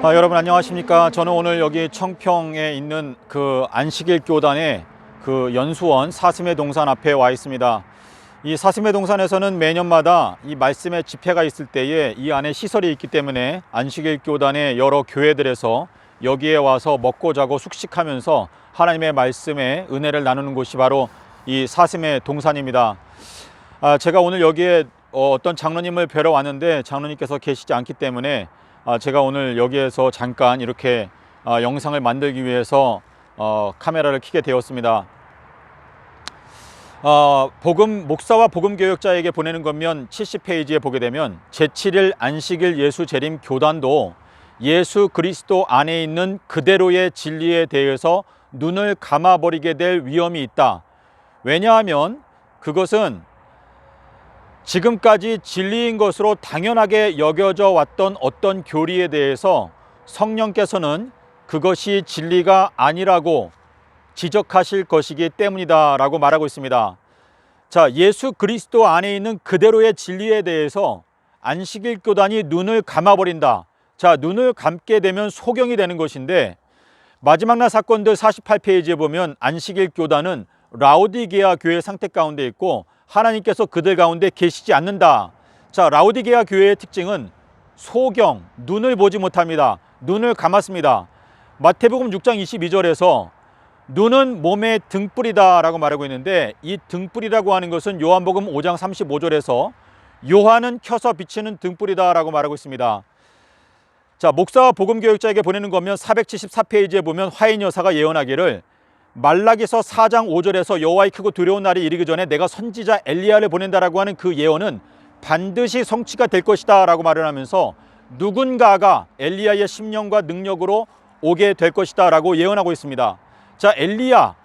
아, 여러분 안녕하십니까? 저는 오늘 여기 청평에 있는 그 안식일 교단의 그 연수원 사슴의 동산 앞에 와 있습니다. 이 사슴의 동산에서는 매년마다 이 말씀의 집회가 있을 때에 이 안에 시설이 있기 때문에 안식일 교단의 여러 교회들에서 여기에 와서 먹고 자고 숙식하면서 하나님의 말씀에 은혜를 나누는 곳이 바로 이 사슴의 동산입니다. 아, 제가 오늘 여기에 어, 어떤 장로님을 뵈러 왔는데 장로님께서 계시지 않기 때문에 아, 제가 오늘 여기에서 잠깐 이렇게 아, 영상을 만들기 위해서 어, 카메라를 켜게 되었습니다. 어, 복음 목사와 복음 교역자에게 보내는 것면 70페이지에 보게 되면 제7일 안식일 예수 재림 교단도 예수 그리스도 안에 있는 그대로의 진리에 대해서 눈을 감아버리게 될 위험이 있다. 왜냐하면 그것은 지금까지 진리인 것으로 당연하게 여겨져 왔던 어떤 교리에 대해서 성령께서는 그것이 진리가 아니라고 지적하실 것이기 때문이다 라고 말하고 있습니다. 자, 예수 그리스도 안에 있는 그대로의 진리에 대해서 안식일 교단이 눈을 감아버린다. 자, 눈을 감게 되면 소경이 되는 것인데 마지막 날 사건들 48페이지에 보면 안식일 교단은 라우디게아 교회 상태 가운데 있고 하나님께서 그들 가운데 계시지 않는다. 자, 라우디게아 교회의 특징은 소경, 눈을 보지 못합니다. 눈을 감았습니다. 마태복음 6장 22절에서 눈은 몸의 등불이다라고 말하고 있는데 이 등불이라고 하는 것은 요한복음 5장 35절에서 요한은 켜서 비치는 등불이다라고 말하고 있습니다. 자, 목사와 복음 교육자에게 보내는 거면 474페이지에 보면 화인 여사가 예언하기를 말라기서 4장 5절에서 여호와의 크고 두려운 날이 이르기 전에 내가 선지자 엘리야를 보낸다라고 하는 그 예언은 반드시 성취가 될 것이다라고 말을 하면서 누군가가 엘리야의 심령과 능력으로 오게 될 것이다라고 예언하고 있습니다. 자, 엘리야.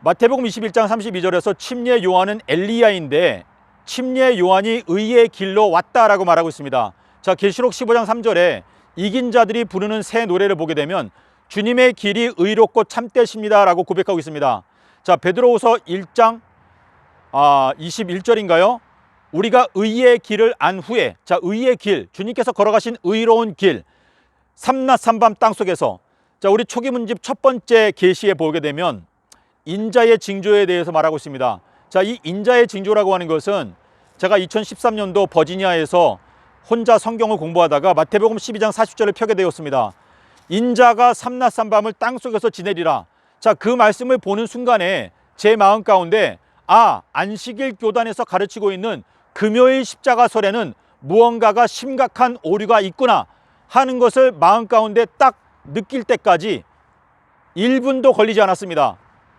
마태복음 21장 32절에서 침례 요한은 엘리야인데 침례 요한이 의의 길로 왔다라고 말하고 있습니다. 자, 계시록 15장 3절에 이긴 자들이 부르는 새 노래를 보게 되면 주님의 길이 의롭고 참되십니다라고 고백하고 있습니다. 자, 베드로후서 1장 아, 21절인가요? 우리가 의의 길을 안 후에 자, 의의 길, 주님께서 걸어가신 의로운 길 삼낮 삼밤 땅 속에서 자, 우리 초기 문집 첫 번째 계시에 보게 되면 인자의 징조에 대해서 말하고 있습니다. 자, 이 인자의 징조라고 하는 것은 제가 2013년도 버지니아에서 혼자 성경을 공부하다가 마태복음 12장 40절을 펴게 되었습니다. 인자가 삼낮 삼밤을 땅 속에서 지내리라. 자, 그 말씀을 보는 순간에 제 마음 가운데 아, 안식일 교단에서 가르치고 있는 금요일 십자가설에는 무언가가 심각한 오류가 있구나 하는 것을 마음 가운데 딱 느낄 때까지 1분도 걸리지 않았습니다.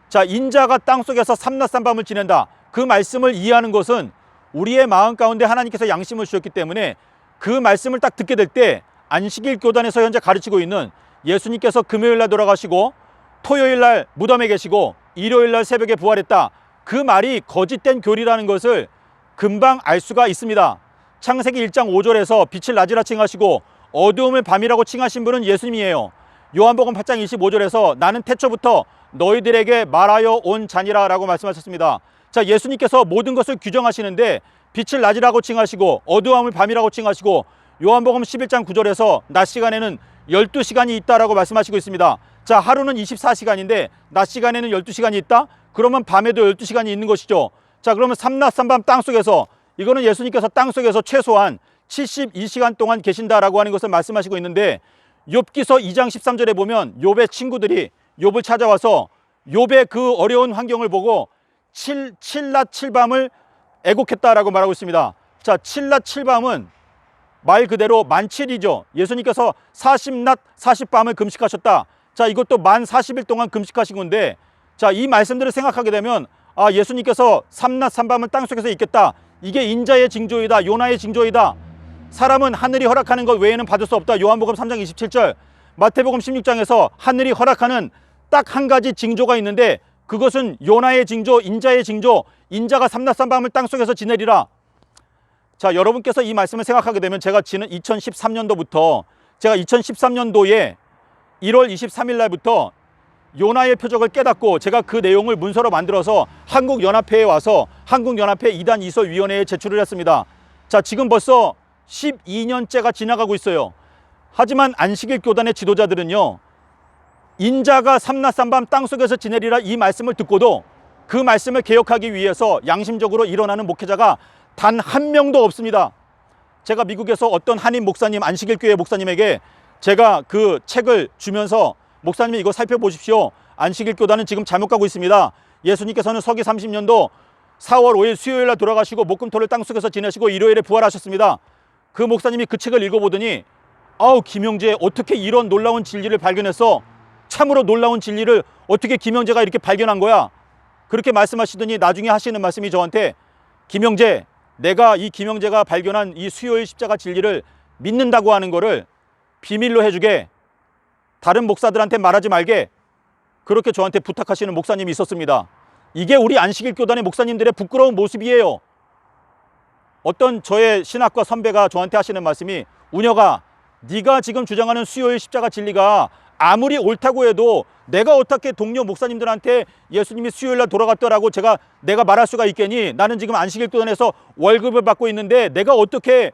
자, 인자가 땅 속에서 삼낮 삼밤을 지낸다. 그 말씀을 이해하는 것은 우리의 마음 가운데 하나님께서 양심을 주셨기 때문에 그 말씀을 딱 듣게 될 때 안식일 교단에서 현재 가르치고 있는 예수님께서 금요일 날 돌아가시고 토요일 날 무덤에 계시고 일요일 날 새벽에 부활했다. 그 말이 거짓된 교리라는 것을 금방 알 수가 있습니다. 창세기 1장 5절에서 빛을 낮이라 칭하시고 어두움을 밤이라고 칭하신 분은 예수님이에요. 요한복음 8장 25절에서 나는 태초부터 너희들에게 말하여 온 자니라라고 말씀하셨습니다. 자, 예수님께서 모든 것을 규정하시는데 빛을 낮이라고 칭하시고 어두움을 밤이라고 칭하시고 요한복음 11장 9절에서 낮 시간에는 12시간이 있다라고 말씀하시고 있습니다. 자, 하루는 24시간인데 낮 시간에는 12시간이 있다? 그러면 밤에도 12시간이 있는 것이죠. 자, 그러면 삼낮 삼밤 땅 속에서 이거는 예수님께서 땅 속에서 최소한 72시간 동안 계신다라고 하는 것을 말씀하시고 있는데 욥기서 2장 13절에 보면 욥의 친구들이 욥을 찾아와서 욥의 그 어려운 환경을 보고 7, 7낮 7밤을 애곡했다라고 말하고 있습니다. 자, 7낮 7밤은 말 그대로 만 7이죠. 예수님께서 40낮 40밤을 금식하셨다. 자, 이것도 만 40일 동안 금식하신 건데 자, 이 말씀들을 생각하게 되면 아, 예수님께서 3낮 3밤을 땅속에서 있겠다. 이게 인자의 징조이다. 요나의 징조이다. 사람은 하늘이 허락하는 것 외에는 받을 수 없다. 요한복음 3장 27절. 마태복음 16장에서 하늘이 허락하는 딱 한 가지 징조가 있는데 그것은 요나의 징조, 인자의 징조, 인자가 삼낮 삼밤을 땅속에서 지내리라. 자, 여러분께서 이 말씀을 생각하게 되면 제가 지는 2013년도부터 제가 2013년도에 1월 23일 날부터 요나의 표적을 깨닫고 제가 그 내용을 문서로 만들어서 한국연합회에 와서 한국연합회 이단 이설위원회에 제출을 했습니다. 자, 지금 벌써 12년째가 지나가고 있어요. 하지만 안식일 교단의 지도자들은요. 인자가 삼나삼밤 땅속에서 지내리라 이 말씀을 듣고도 그 말씀을 개혁하기 위해서 양심적으로 일어나는 목회자가 단 한 명도 없습니다. 제가 미국에서 어떤 한인 목사님 안식일 교회 목사님에게 제가 그 책을 주면서 목사님이 이거 살펴보십시오. 안식일 교단은 지금 잘못 가고 있습니다. 예수님께서는 서기 30년도 4월 5일 수요일 날 돌아가시고 목금토를 땅속에서 지내시고 일요일에 부활하셨습니다. 그 목사님이 그 책을 읽어보더니 아우 김영재 어떻게 이런 놀라운 진리를 발견했어? 참으로 놀라운 진리를 어떻게 김영재가 이렇게 발견한 거야? 그렇게 말씀하시더니 나중에 하시는 말씀이 저한테 김영재 내가 이 김영재가 발견한 이 수요일 십자가 진리를 믿는다고 하는 거를 비밀로 해주게 다른 목사들한테 말하지 말게 그렇게 저한테 부탁하시는 목사님이 있었습니다. 이게 우리 안식일 교단의 목사님들의 부끄러운 모습이에요. 어떤 저의 신학과 선배가 저한테 하시는 말씀이 운여가 네가 지금 주장하는 수요일 십자가 진리가 아무리 옳다고 해도 내가 어떻게 동료 목사님들한테 예수님이 수요일 날 돌아갔더라고 제가 내가 말할 수가 있겠니? 나는 지금 안식일 교단에서 월급을 받고 있는데 내가 어떻게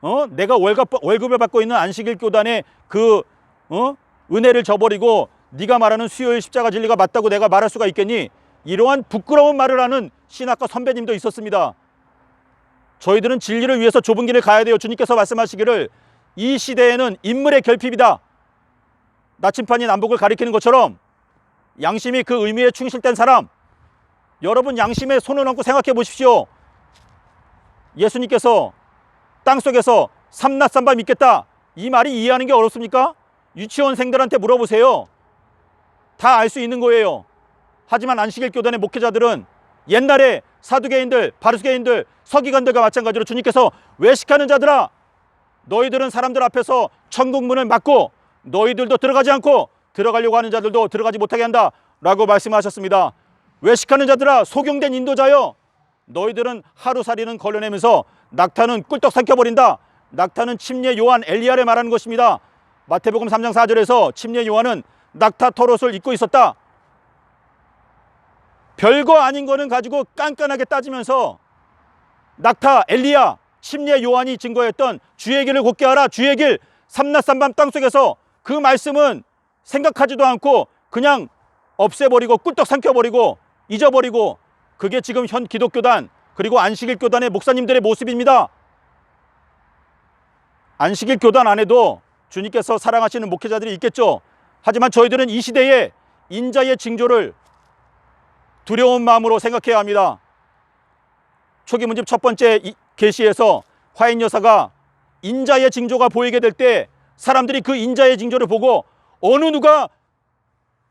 어? 내가 월급 월급을 받고 있는 안식일 교단의 그 어? 은혜를 저버리고 네가 말하는 수요일 십자가 진리가 맞다고 내가 말할 수가 있겠니? 이러한 부끄러운 말을 하는 신학과 선배님도 있었습니다. 저희들은 진리를 위해서 좁은 길을 가야 돼요. 주님께서 말씀하시기를 이 시대에는 인물의 결핍이다. 나침판이 남북을 가리키는 것처럼 양심이 그 의미에 충실된 사람 여러분 양심에 손을 얹고 생각해 보십시오. 예수님께서 땅속에서 삼낮삼바 믿겠다. 이 말이 이해하는 게 어렵습니까? 유치원생들한테 물어보세요. 다 알 수 있는 거예요. 하지만 안식일 교단의 목회자들은 옛날에 사두개인들, 바리새인들, 서기관들과 마찬가지로 주님께서 외식하는 자들아 너희들은 사람들 앞에서 천국 문을 막고 너희들도 들어가지 않고 들어가려고 하는 자들도 들어가지 못하게 한다 라고 말씀하셨습니다. 외식하는 자들아 소경된 인도자여 너희들은 하루살이는 걸려내면서 낙타는 꿀떡 삼켜버린다. 낙타는 침례 요한 엘리야를 말하는 것입니다. 마태복음 3장 4절에서 침례 요한은 낙타 털옷을 입고 있었다. 별거 아닌 거는 가지고 깐깐하게 따지면서 낙타 엘리야 침례 요한이 증거했던 주의 길을 곱게 하라 주의 길 삼낮 삼밤 땅속에서 그 말씀은 생각하지도 않고 그냥 없애버리고 꿀떡 삼켜버리고 잊어버리고 그게 지금 현 기독교단 그리고 안식일 교단의 목사님들의 모습입니다. 안식일 교단 안에도 주님께서 사랑하시는 목회자들이 있겠죠. 하지만 저희들은 이 시대에 인자의 징조를 두려운 마음으로 생각해야 합니다. 초기 문집 첫 번째 이- 계시에서 화인 여사가 인자의 징조가 보이게 될 때 사람들이 그 인자의 징조를 보고 어느 누가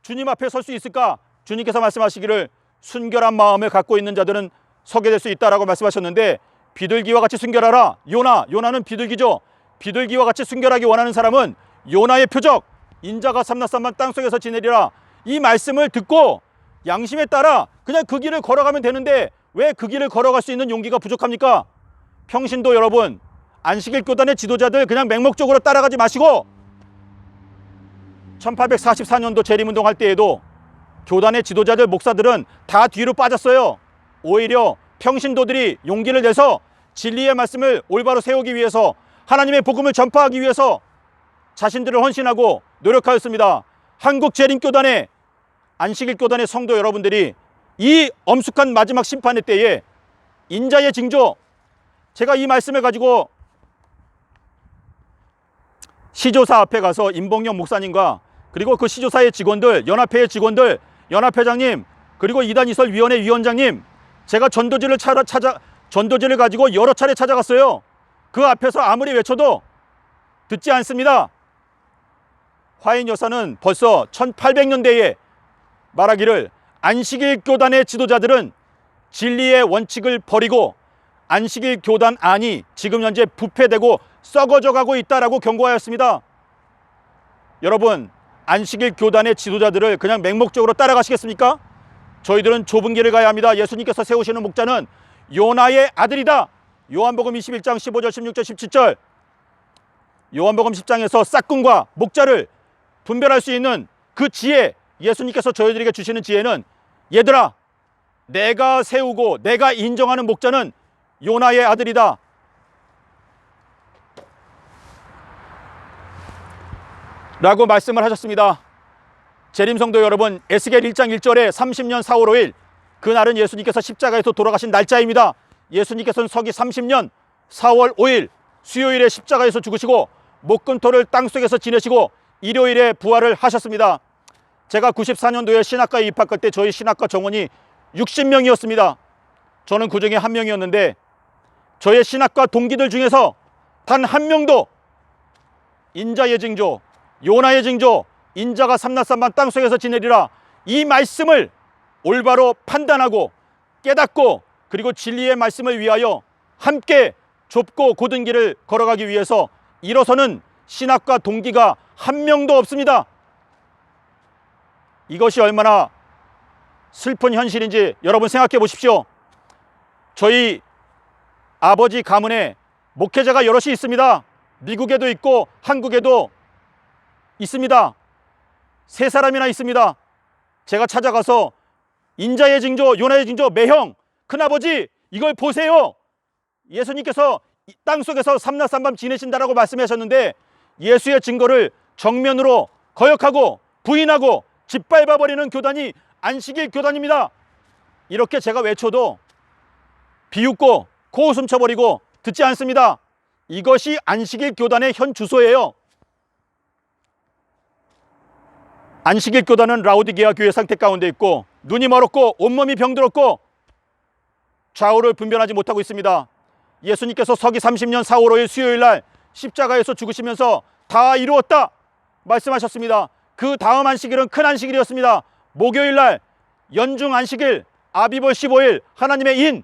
주님 앞에 설 수 있을까? 주님께서 말씀하시기를 순결한 마음을 갖고 있는 자들은 서게 될 수 있다라고 말씀하셨는데 비둘기와 같이 순결하라. 요나, 요나는 비둘기죠. 비둘기와 같이 순결하기 원하는 사람은 요나의 표적, 인자가 삼나삼만 땅속에서 지내리라. 이 말씀을 듣고 양심에 따라 그냥 그 길을 걸어가면 되는데 왜 그 길을 걸어갈 수 있는 용기가 부족합니까? 평신도 여러분, 안식일 교단의 지도자들 그냥 맹목적으로 따라가지 마시고 1844년도 재림운동 할 때에도 교단의 지도자들 목사들은 다 뒤로 빠졌어요. 오히려 평신도들이 용기를 내서 진리의 말씀을 올바로 세우기 위해서 하나님의 복음을 전파하기 위해서 자신들을 헌신하고 노력하였습니다. 한국 재림교단의 안식일 교단의 성도 여러분들이 이 엄숙한 마지막 심판의 때에 인자의 징조 제가 이 말씀을 가지고 시조사 앞에 가서 임봉영 목사님과 그리고 그 시조사의 직원들, 연합회의 직원들, 연합회장님, 그리고 이단 이설 위원회 위원장님, 제가 전도지를 찾아, 찾아 전도지를 가지고 여러 차례 찾아갔어요. 그 앞에서 아무리 외쳐도 듣지 않습니다. 화인 여사는 벌써 1800년대에 말하기를 안식일 교단의 지도자들은 진리의 원칙을 버리고 안식일 교단 안이 지금 현재 부패되고 썩어져 가고 있다라고 경고하였습니다. 여러분, 안식일 교단의 지도자들을 그냥 맹목적으로 따라가시겠습니까? 저희들은 좁은 길을 가야 합니다. 예수님께서 세우시는 목자는 요나의 아들이다. 요한복음 21장 15절, 16절, 17절. 요한복음 10장에서 싹군과 목자를 분별할 수 있는 그 지혜, 예수님께서 저희들에게 주시는 지혜는 얘들아, 내가 세우고 내가 인정하는 목자는 요나의 아들이다. 라고 말씀을 하셨습니다. 재림성도 여러분, 에스겔 1장 1절에 30년 4월 5일 그날은 예수님께서 십자가에서 돌아가신 날짜입니다. 예수님께서는 서기 30년 4월 5일 수요일에 십자가에서 죽으시고 목금토를 땅속에서 지내시고 일요일에 부활을 하셨습니다. 제가 94년도에 신학과에 입학할 때 저희 신학과 정원이 60명이었습니다. 저는 그 중에 한 명이었는데 저의 신학과 동기들 중에서 단 한 명도 인자의 징조, 요나의 징조, 인자가 삼나삼만 땅속에서 지내리라 이 말씀을 올바로 판단하고 깨닫고 그리고 진리의 말씀을 위하여 함께 좁고 고든 길을 걸어가기 위해서 일어서는 신학과 동기가 한 명도 없습니다. 이것이 얼마나 슬픈 현실인지 여러분 생각해 보십시오. 저희 아버지 가문에 목회자가 여럿이 있습니다. 미국에도 있고 한국에도 있습니다. 세 사람이나 있습니다. 제가 찾아가서 인자의 징조, 요나의 징조, 매형, 큰아버지 이걸 보세요. 예수님께서 땅 속에서 삼나삼밤 지내신다라고 말씀하셨는데 예수의 증거를 정면으로 거역하고 부인하고 짓밟아 버리는 교단이 안식일 교단입니다. 이렇게 제가 외쳐도 비웃고 코웃음 쳐버리고 듣지 않습니다. 이것이 안식일 교단의 현 주소예요. 안식일 교단은 라우디게아 교회 상태 가운데 있고 눈이 멀었고 온몸이 병들었고 좌우를 분별하지 못하고 있습니다. 예수님께서 서기 30년 4월 5일 수요일 날 십자가에서 죽으시면서 다 이루었다 말씀하셨습니다. 그 다음 안식일은 큰 안식일이었습니다. 목요일 날 연중 안식일 아비볼 15일 하나님의 인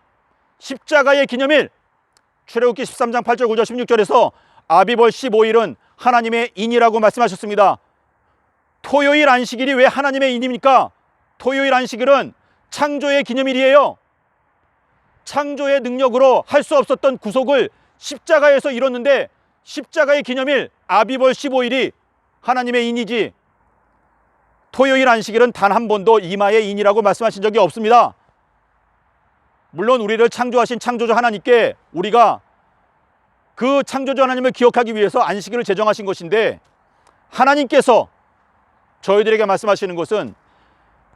십자가의 기념일 출애굽기 13장 8절 9절 16절에서 아비볼 15일은 하나님의 인이라고 말씀하셨습니다. 토요일 안식일이 왜 하나님의 인입니까? 토요일 안식일은 창조의 기념일이에요. 창조의 능력으로 할 수 없었던 구속을 십자가에서 이뤘는데 십자가의 기념일 아비벌 15일이 하나님의 인이지 토요일 안식일은 단 한 번도 이마의 인이라고 말씀하신 적이 없습니다. 물론 우리를 창조하신 창조주 하나님께 우리가 그 창조주 하나님을 기억하기 위해서 안식일을 제정하신 것인데 하나님께서 저희들에게 말씀하시는 것은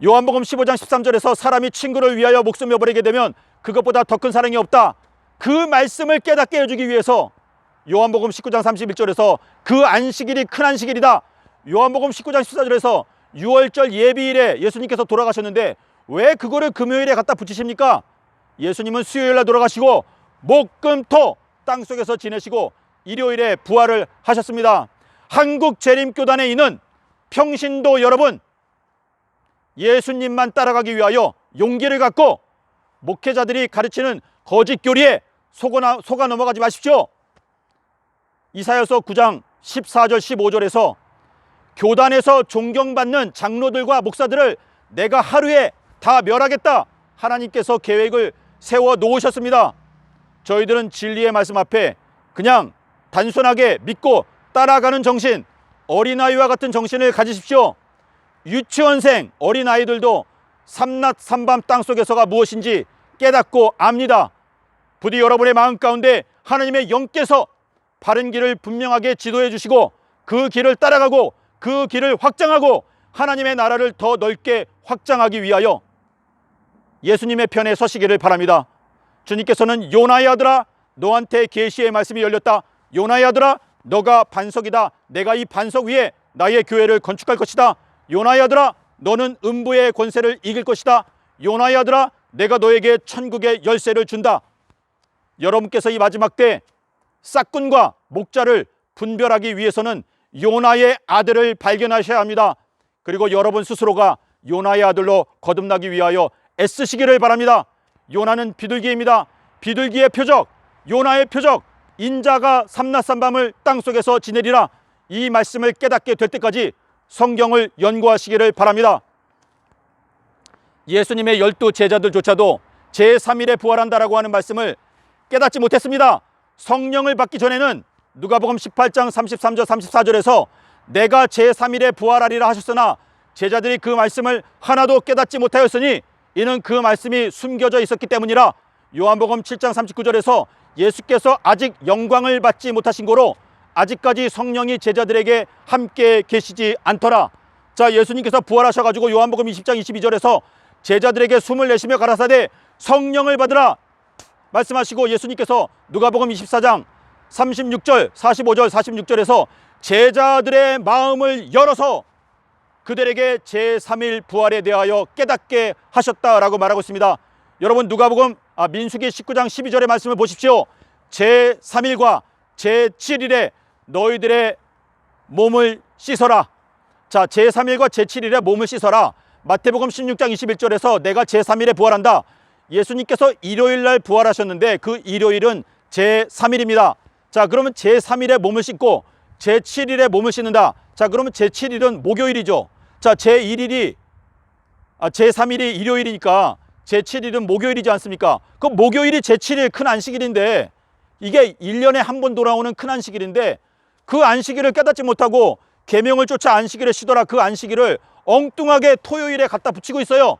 요한복음 15장 13절에서 사람이 친구를 위하여 목숨 잃어버리게 되면 그것보다 더 큰 사랑이 없다. 그 말씀을 깨닫게 해주기 위해서 요한복음 19장 31절에서 그 안식일이 큰 안식일이다. 요한복음 19장 14절에서 6월절 예비일에 예수님께서 돌아가셨는데 왜 그거를 금요일에 갖다 붙이십니까? 예수님은 수요일 날 돌아가시고 목금토 땅속에서 지내시고 일요일에 부활을 하셨습니다. 한국 재림교단에 있는 평신도 여러분 예수님만 따라가기 위하여 용기를 갖고 목회자들이 가르치는 거짓 교리에 속아, 속아 넘어가지 마십시오. 이사야서 9장 14절 15절에서 교단에서 존경받는 장로들과 목사들을 내가 하루에 다 멸하겠다. 하나님께서 계획을 세워 놓으셨습니다. 저희들은 진리의 말씀 앞에 그냥 단순하게 믿고 따라가는 정신, 어린아이와 같은 정신을 가지십시오. 유치원생 어린아이들도 삼낮 삼밤 땅속에서가 무엇인지 깨닫고 압니다. 부디 여러분의 마음 가운데 하나님의 영께서 바른 길을 분명하게 지도해 주시고 그 길을 따라가고 그 길을 확장하고 하나님의 나라를 더 넓게 확장하기 위하여 예수님의 편에 서시기를 바랍니다. 주님께서는 요나의 아들아 너한테 계시의 말씀이 열렸다. 요나의 아들아 너가 반석이다. 내가 이 반석 위에 나의 교회를 건축할 것이다. 요나의 아들아 너는 음부의 권세를 이길 것이다. 요나의 아들아 내가 너에게 천국의 열쇠를 준다. 여러분께서 이 마지막 때 싹군과 목자를 분별하기 위해서는 요나의 아들을 발견하셔야 합니다. 그리고 여러분 스스로가 요나의 아들로 거듭나기 위하여 애쓰시기를 바랍니다. 요나는 비둘기입니다. 비둘기의 표적, 요나의 표적, 인자가 삼낮삼밤을 땅속에서 지내리라. 이 말씀을 깨닫게 될 때까지 성경을 연구하시기를 바랍니다. 예수님의 열두 제자들조차도 제3일에 부활한다라고 하는 말씀을 깨닫지 못했습니다. 성령을 받기 전에는 누가복음 18장 33절 34절에서 내가 제3일에 부활하리라 하셨으나 제자들이 그 말씀을 하나도 깨닫지 못하였으니 이는 그 말씀이 숨겨져 있었기 때문이라 요한복음 7장 39절에서 예수께서 아직 영광을 받지 못하신 거로 아직까지 성령이 제자들에게 함께 계시지 않더라. 자, 예수님께서 부활하셔가지고 요한복음 20장 22절에서 제자들에게 숨을 내쉬며 가라사대 성령을 받으라 말씀하시고 예수님께서 누가복음 24장 36절, 45절, 46절에서 제자들의 마음을 열어서 그들에게 제3일 부활에 대하여 깨닫게 하셨다라고 말하고 있습니다. 여러분 누가복음 아, 민수기 19장 12절의 말씀을 보십시오. 제3일과 제7일에 너희들의 몸을 씻어라. 자, 제3일과 제7일에 몸을 씻어라. 마태복음 16장 21절에서 내가 제3일에 부활한다. 예수님께서 일요일 날 부활하셨는데 그 일요일은 제3일입니다. 자, 그러면 제3일에 몸을 씻고 제7일에 몸을 씻는다. 자, 그러면 제7일은 목요일이죠. 자, 제1일이 아, 제3일이 일요일이니까 제7일은 목요일이지 않습니까? 그 목요일이 제7일 큰 안식일인데 이게 1년에 한 번 돌아오는 큰 안식일인데 그 안식일을 깨닫지 못하고 계명을 쫓아 안식일을 쉬더라 그 안식일을 엉뚱하게 토요일에 갖다 붙이고 있어요.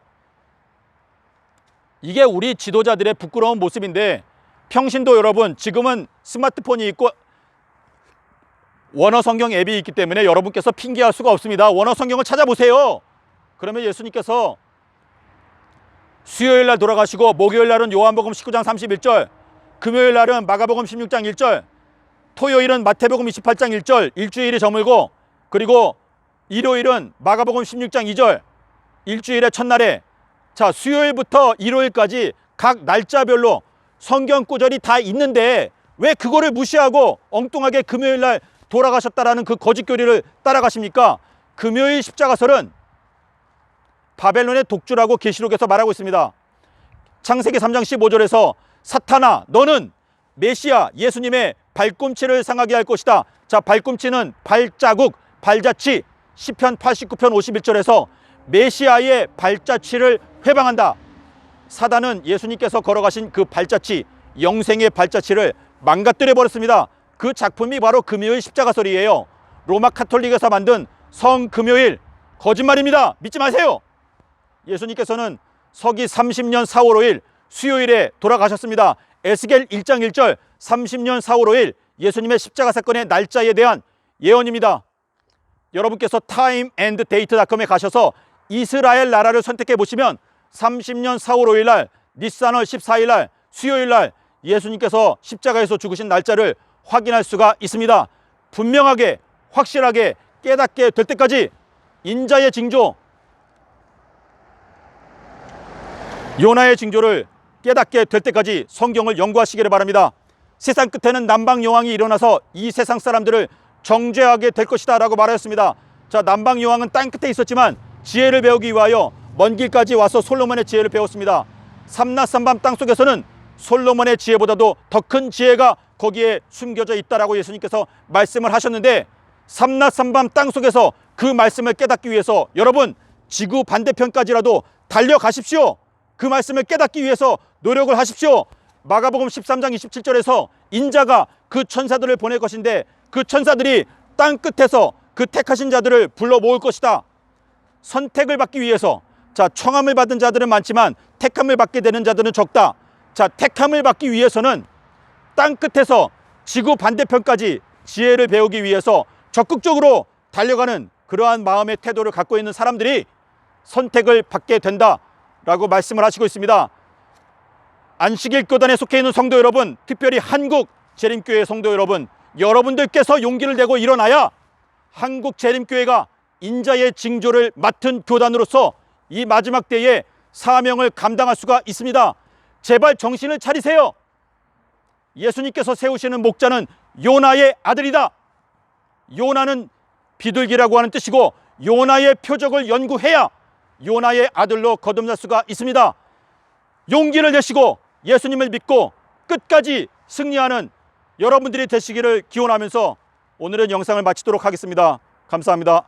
이게 우리 지도자들의 부끄러운 모습인데 평신도 여러분 지금은 스마트폰이 있고 원어 성경 앱이 있기 때문에 여러분께서 핑계할 수가 없습니다. 원어 성경을 찾아보세요. 그러면 예수님께서 수요일 날 돌아가시고 목요일 날은 요한복음 19장 31절, 금요일 날은 마가복음 16장 1절, 토요일은 마태복음 28장 1절, 일주일이 저물고 그리고 일요일은 마가복음 16장 2절, 일주일의 첫날에 자, 수요일부터 일요일까지 각 날짜별로 성경 구절이 다 있는데 왜 그거를 무시하고 엉뚱하게 금요일 날 돌아가셨다라는 그 거짓 교리를 따라가십니까? 금요일 십자가설은 바벨론의 독주라고 계시록에서 말하고 있습니다. 창세기 3장 15절에서 사탄아 너는 메시아 예수님의 발꿈치를 상하게 할 것이다. 자, 발꿈치는 발자국, 발자취. 시편 89편 51절에서 메시아의 발자취를 회방한다. 사단은 예수님께서 걸어가신 그 발자취, 영생의 발자취를 망가뜨려 버렸습니다. 그 작품이 바로 금요일 십자가설이에요. 로마 카톨릭에서 만든 성금요일 거짓말입니다. 믿지 마세요. 예수님께서는 서기 30년 4월 5일 수요일에 돌아가셨습니다. 에스겔 1장 1절 30년 4월 5일 예수님의 십자가 사건의 날짜에 대한 예언입니다. 여러분께서 timeanddate닷컴에 가셔서 이스라엘 나라를 선택해 보시면 30년 4월 5일 날 니산월 14일 날 수요일 날 예수님께서 십자가에서 죽으신 날짜를 확인할 수가 있습니다. 분명하게 확실하게 깨닫게 될 때까지 인자의 징조 요나의 징조를 깨닫게 될 때까지 성경을 연구하시기를 바랍니다. 세상 끝에는 남방 여왕이 일어나서 이 세상 사람들을 정죄하게 될 것이다 라고 말하였습니다. 자, 남방 여왕은 땅 끝에 있었지만 지혜를 배우기 위하여 먼 길까지 와서 솔로몬의 지혜를 배웠습니다. 삼낮삼밤 땅 속에서는 솔로몬의 지혜보다도 더 큰 지혜가 거기에 숨겨져 있다라고 예수님께서 말씀을 하셨는데 삼낮삼밤 땅 속에서 그 말씀을 깨닫기 위해서 여러분 지구 반대편까지라도 달려가십시오. 그 말씀을 깨닫기 위해서 노력을 하십시오. 마가복음 13장 27절에서 인자가 그 천사들을 보낼 것인데 그 천사들이 땅 끝에서 그 택하신 자들을 불러 모을 것이다. 선택을 받기 위해서 자 청함을 받은 자들은 많지만 택함을 받게 되는 자들은 적다. 자 택함을 받기 위해서는 땅 끝에서 지구 반대편까지 지혜를 배우기 위해서 적극적으로 달려가는 그러한 마음의 태도를 갖고 있는 사람들이 선택을 받게 된다 라고 말씀을 하시고 있습니다. 안식일 교단에 속해 있는 성도 여러분, 특별히 한국 재림교회 성도 여러분, 여러분들께서 용기를 내고 일어나야 한국 재림교회가 인자의 징조를 맡은 교단으로서 이 마지막 때에 사명을 감당할 수가 있습니다. 제발 정신을 차리세요. 예수님께서 세우시는 목자는 요나의 아들이다. 요나는 비둘기라고 하는 뜻이고 요나의 표적을 연구해야 요나의 아들로 거듭날 수가 있습니다. 용기를 내시고 예수님을 믿고 끝까지 승리하는 여러분들이 되시기를 기원하면서 오늘은 영상을 마치도록 하겠습니다. 감사합니다.